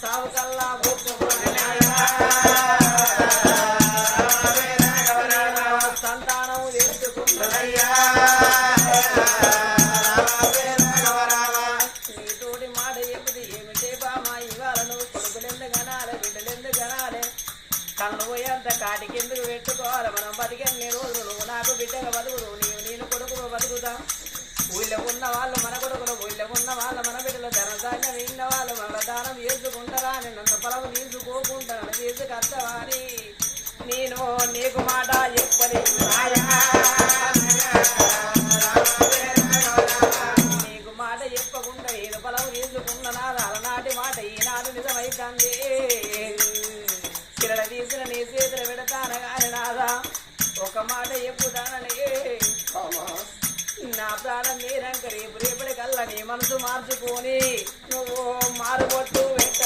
చల్లా నన్ను నేను నీకు మాట చెప్పలేదు నీకు మాట చెప్పకుండా నేను పొలం తీసుకున్నా అలనాటి మాట ఈనాడు నిజమైతుంది. కిరణ తీసిన నీ చేతులు పెడతానగాని నాదా ఒక మాట చెప్పుతానని. నా ప్రాణం నీరంక రేపు రేపటి కల్లా నీ మనసు మార్చుకొని నువ్వు మారుబొట్టు వెంట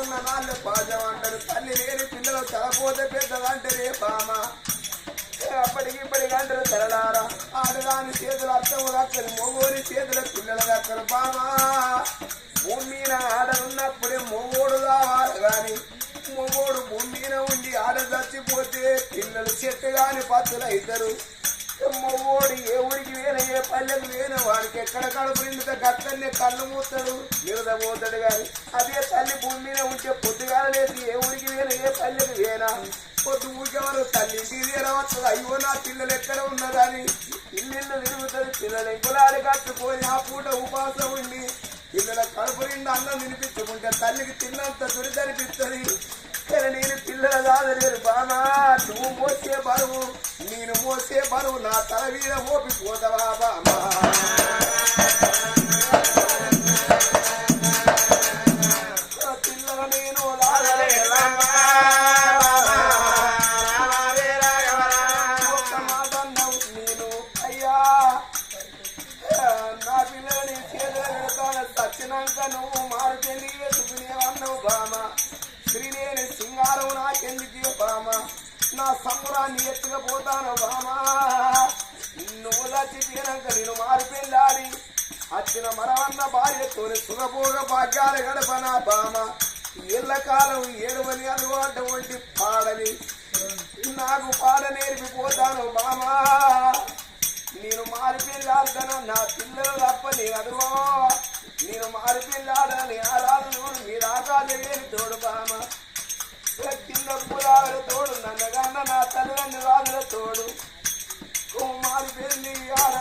ఉన్న నాళ్ళ పాజం అంటారు తల్లి లేని పిల్లలు తలపోతే పెద్దదంటారే బామ అప్పటికి ఇప్పటికి గంటలు తెరలారా ఆడదాని చేతులు అర్థము దక్కరు మొగోని చేతుల పిల్లలు దక్కరు బామా భూమి మీద ఆడనున్నప్పుడే మొగోడు కావాలి గాని మొగోడు భూమి మీద ఉండి ఆడ చచ్చిపోతే పిల్లలు చెట్టు కాని పత్తులు అవుతారు ఓడి ఏ ఊరికి ఏ పల్లెకు వేరే వాడికి ఎక్కడ కడుపు నిండితే గక్కనే కళ్ళు మూస్తాడు నిరదపోతాడు కానీ అదే తల్లి భూమి మీద ఉంటే పొద్దుగాల లేదు ఏ ఊరికి ఏ పల్లెకు వేనా? పొద్దు ఊరికెవరు తల్లి ఇంటికి తీరవచ్చు అయ్యో నా పిల్లలు ఎక్కడ ఉన్నదని. ఇల్లు తిరుగుతుంది పిల్లలు ఇంకులాడి కట్టుకొని ఆ పూట ఉపాసం ఉండి పిల్లల కడుపు నిండా అన్నం తినిపించుకుంటే తల్లికి తిన్నంత దురిదనిపిస్తుంది కానీ నేను పిల్లల కాదలేరు బాగా నువ్వు మోసే బరువు నేను మోసే బరువు నా తల మీద మోపిపోతావా బామా వచ్చిన మరవన్న భార్యతోని సుఖభోగ భాగ్యాలు గడపనా బామ. ఏళ్ళ కాలం ఏడవని అలవాటు వంటి పాడని నాకు పాడ నేర్పిపోతాను బామా నేను మారిపిల్లాడతాను నా పిల్లలు తప్ప నేను అదుగో నేను మారిపిల్లాడని ఆరాధన మీరు ఆకాశం తోడు బామ. కింద పులాల తోడు నన్నగన్న నా తల్లిదండ్రుల రాజుల తోడు. కుమారి పెళ్ళి ఆడ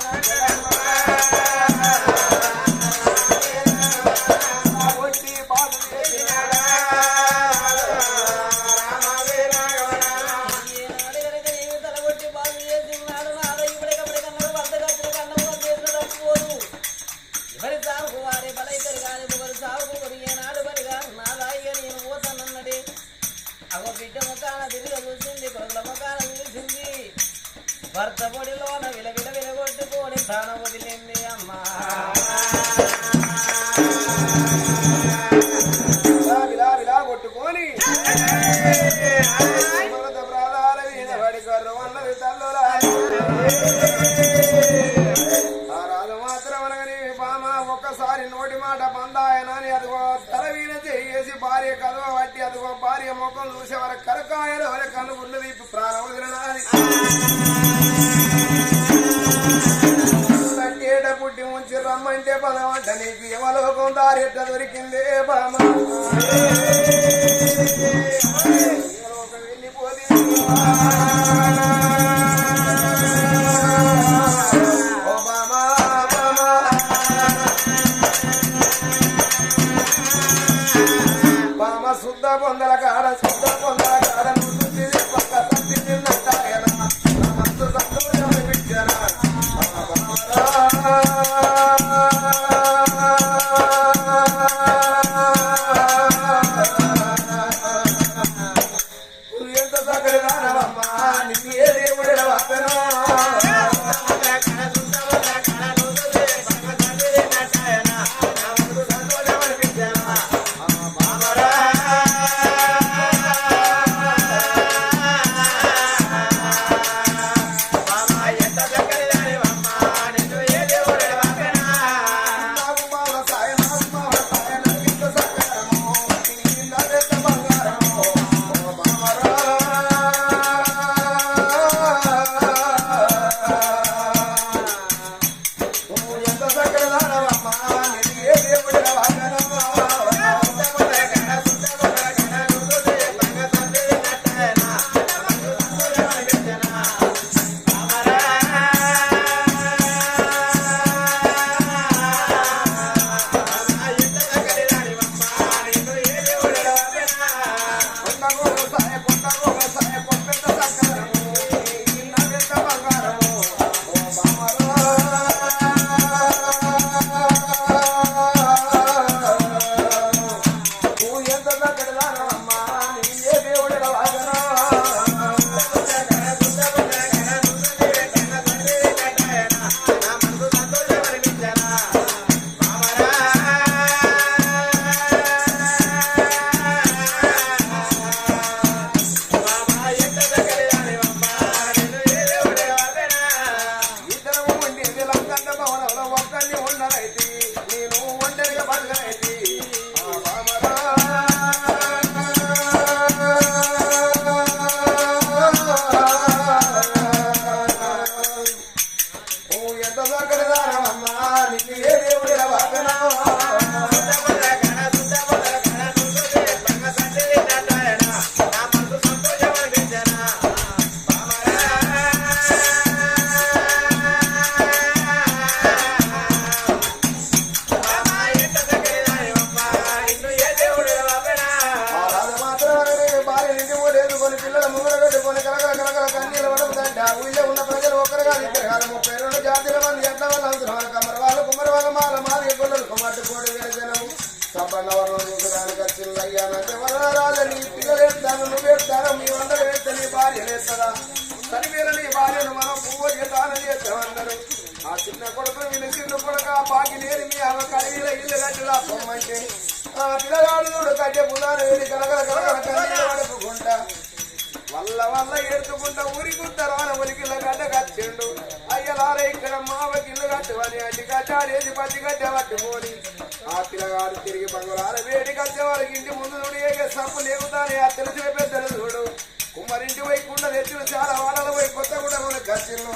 అమ్మవారి ఎట్లా బామా. బామ వెళ్ళిపోతే Banda la cara, చేస్తారా? చనివేలని భార్యను మనం పువ్వు దానం చేస్తామన్నారు ఆ చిన్న కొడుకు వీళ్ళు చిన్న కొడుక బాకి లేని మీ ఆమె కడిగిల ఇల్లు కట్టిలా పొమ్మంటే ఆ పిల్లగాడు చూడు కట్టే పునాలు వేడి కలగల కలగలకుంటా వల్ల వల్ల ఏడుచుకుంటా ఉరికుంటారా ఉరికిల్ల గడ్డ కచ్చిండు అయ్యలార ఇక్కడ మావకి ఇల్లు కట్టువని అడ్డి కట్టాడేసి పచ్చి కట్టేవట్టు పోని ఆ పిల్లగాడు తిరిగి బంగులార వేడి కట్టేవాళ్ళకి ఇంటి ముందు చూడు ఏ సప్పు లేకుతానే ఆ తెలిసిన పెద్దలు చూడు. మరి వైపు పోయి కుండ చాలా వాళ్ళ వైపు కొత్త కూడా కూడా ఖర్చులు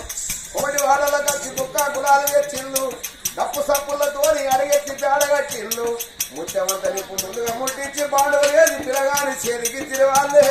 ఒకటి వాళ్ళ ఖర్చు దుఃఖ గులాలు తెచ్చిళ్ళు డప్పు సప్పులతో అడిగెత్తి పేడగట్టిళ్ళు ముట్టమంత నిప్పు ముందుగా ముట్టించి బాడు లేదు పిలగాని చేతికి తిరవాళ్ళే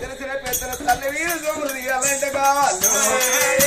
తెలిసిన పెద్దల తల్లి వీరు సోములు తీయాలంటే కావాలి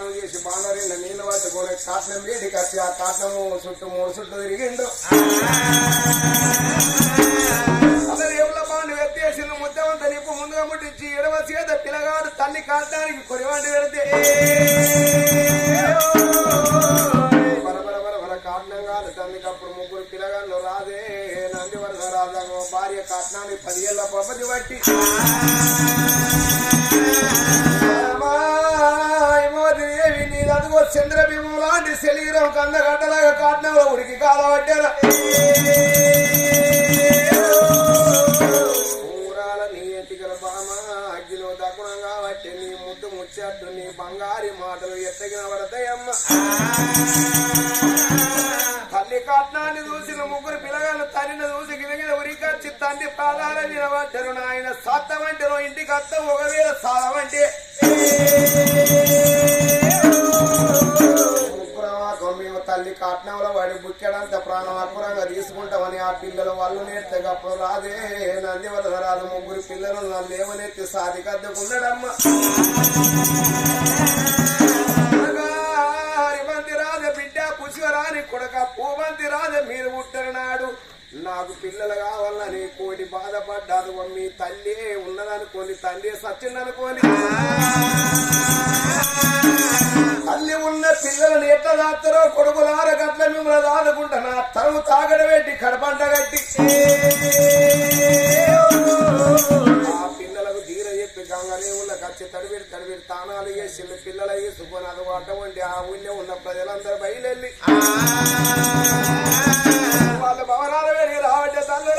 గంగరేవులకు వచ్చి తానం చేసి నీళ్ళు పట్టుకొని కాట్నం వేడికి వచ్చి ఆ కాట్నము చుట్టూ మూడు చుట్టూ తిరిగిండు అతను ఎవరి బాండు వ్యత్యాసం ముద్దమంత నిప్పు ముందుగా ముట్టించి ఎడవ చేత పిల్లగాడు తల్లి కాటానికి కొరివాండి పెడితే. బరబర బరబర కాట్నం కాదు ముగ్గురు పిల్లగాళ్ళు రాదే. నంది వరద రాజా భార్య కాట్నానికి పదిహేళ్ళ పప్పది బట్టి ఏమి చంద్రబింబం లాంటి శరీరం కందగడ్డలాగా కాట్నంలో ఉడికి కాలబడ్డారా ఊరాల నీ ఎత్తికల బామ అగ్గిలో దకుణంగా కాబట్టి నీ ముద్దు ముచ్చట్టు నీ బంగారి మాటలు ఎత్తగిన పడతాయమ్మ తల్లి కట్నాన్ని చూసిన ముగ్గురు పిల్లగాళ్ళు తల్లిని చూసి గిలగిల ఉరికొచ్చి తండ్రి పాదాల వినబడ్డరు నాయన సత్తమంటే ఇంటికి అత్తం ఒకవేళ సాధమంటే ముగ్గురమాకం మేము తల్లి కాట్నంలో వాడి బుక్కెడంత ప్రాణం అక్కురంగా తీసుకుంటామని ఆ పిల్లలు వాళ్ళు నేర్తే గప్పుడు రాదే నందివరస రాదు ముగ్గురు పిల్లలు నన్ను లేవనెత్తి సాది కద్దకున్నాడమ్మ బిడ్డ కొడక పూమంతి రాజ మీరు పుట్టనినాడు నాకు పిల్లలు కావాలని కోటి బాధపడ్డాను మీ తల్లి ఉన్నదనుకోని తండ్రి సచ్చిందనుకోని. అనుకోని ఉన్న పిల్లలను ఎట్లా దాస్తారో కొడుకులార గట్ల మిమ్మల్ని దాదుకుంటా నా తరువు తాగడ పెట్టి కడపంట కట్టి. ఆ పిల్లలకు ధీర చెప్పి గంగరేవుల కచ్చి తడివిడి తడివిడి తానాలు చేసి పిల్లల వేసుకొని అది అటువంటి ఆ ఊళ్ళో ఉన్న ప్రజలందరూ బయలుదేరి వాళ్ళ భవనాల వేడికి రావట్టే తల్లు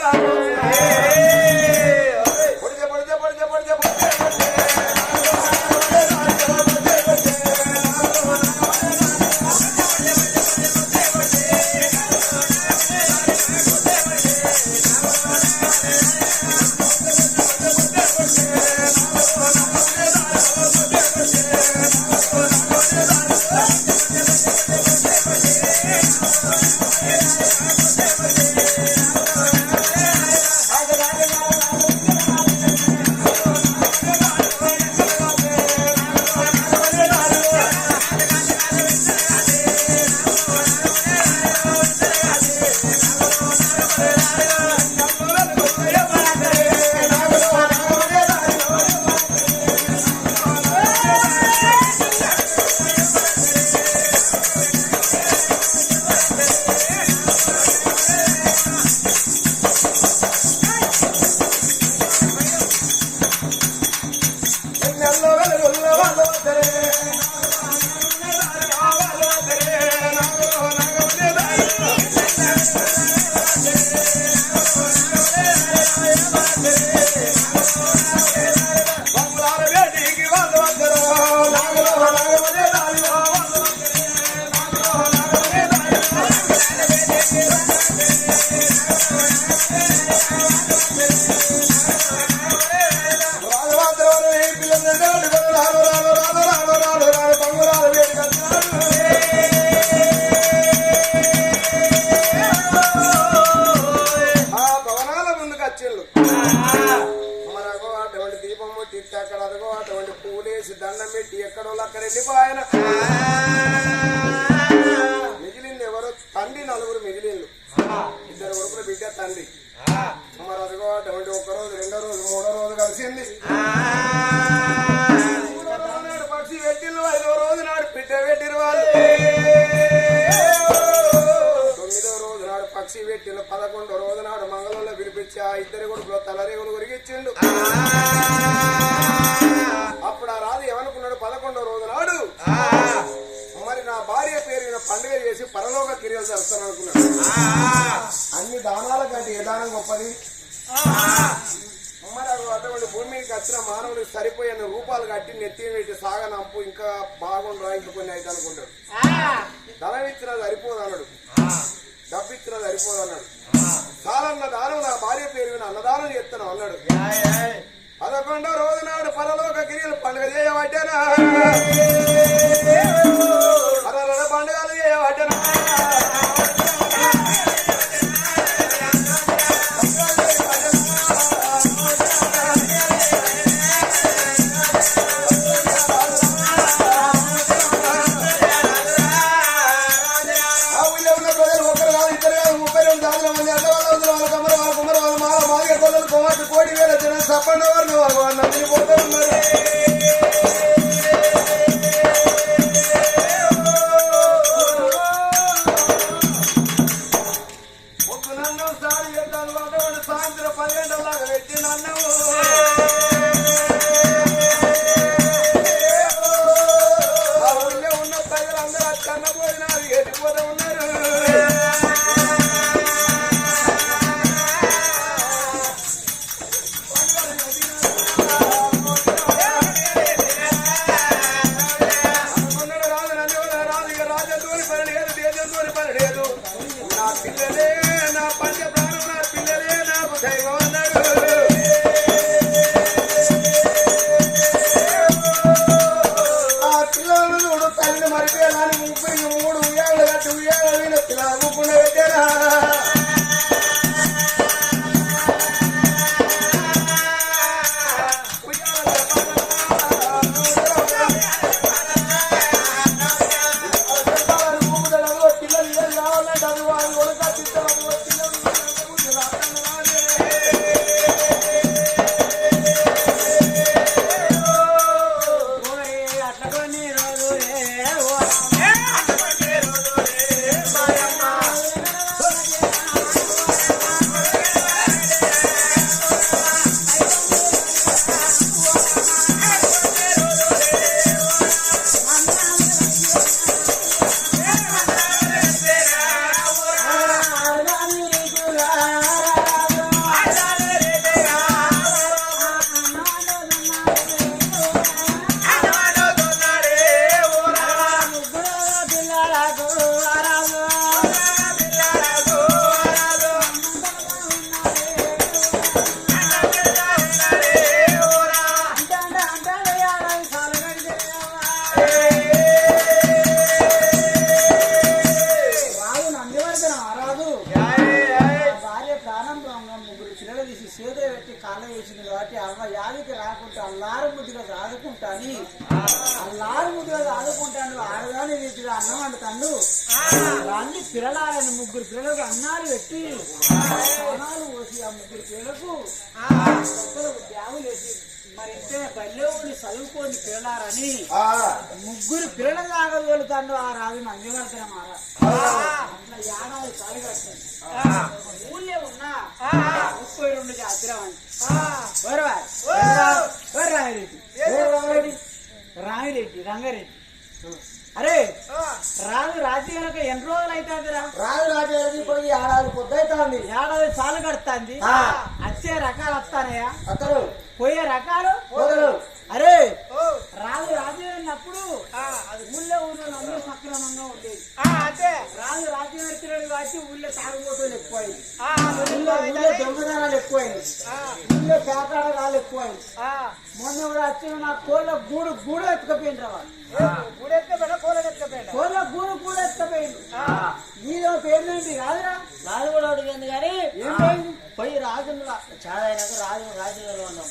గొప్పది అటువంటి భూమి మీదకి వచ్చిన మానవుడికి సరిపోయిన రూపాలు కట్టి నెత్తి పెట్టి సాగనంపు ఇంకా బాగుండరా ఇంకా కొన్ని అయితే అనుకుంటాడు. ధనం ఇచ్చినా సరిపోదు అన్నాడు. డబ్బు ఇచ్చినా సరిపోదు అన్నాడు. చాలన్న దానం నా భార్య పేరు అన్నదానం చేస్తాను అన్నాడు. పదకొండో రోజు నాడు పరలోక గిరియలు పండుగ చేయబడ్డానా. పరలోక పండుగలు చేయబడ్డానా. వారిని వాళ్ళు ఆదుకుంటాని అల్లారు ముద్దుగా ఆదుకుంటాను ఆడదాని రీతిగా అన్నం వండుతాను అన్ని పిల్లలని ముగ్గురు పిల్లలకు అన్నాలు పెట్టి అన్నాలు పోసి ఆ ముగ్గురు పిల్లలకు బ్యాగులు వేసి మరి ఇంతే బల్లె ఉండి చదువుకోని పిల్లలారని ముగ్గురు పిల్లలు తాగగలుగుతాడు ఆ రాజు నందివర్ధన అట్లా ఏడాది కాలు కట్టాను ఊళ్ళో ఉన్నా ముప్పై రెండు జాగ్రం రంగారెడ్డి. అరే రాజు రాజు కనుక ఎన్ని రోజులు అవుతుందిరా రాజు రాజు ఇప్పుడు ఏడాది పొద్దుతుంది ఏడాది చాలు కడుతుంది. వచ్చే రకాలు వస్తానయ్యా. అతను పోయే రకాలు? అరే రాజు అన్నప్పుడు ఊళ్ళో ఊళ్ళో అందరూ సక్రమంగా ఉండేది. అంతే రాజు రాజ్యం ఎత్తున్నాడు కాబట్టి ఊళ్ళో తాగుబోతులు ఎక్కువైంది. ఆ, ఊళ్ళో ఊళ్ళో దొంగతనాలు ఎక్కువైంది. ఊళ్ళో పేపరాలు ఎక్కువైంది. ఆ. మొన్న కూడా వచ్చిన నా కోళ్ళ గూడు గూడు ఎత్తుకపోయింది రా వాళ్ళు గుడెత్తుకపోయినా కూలగెత్తుకపోయినా కోళ్ళ గూడు గూడు ఎత్తుకపోయింది నీదో పేరుంది కాదురా రాజు కూడా అడిగింది కానీ ఏం పోయి రాజు చాలా రాజు రాజుగారు ఉన్నాం.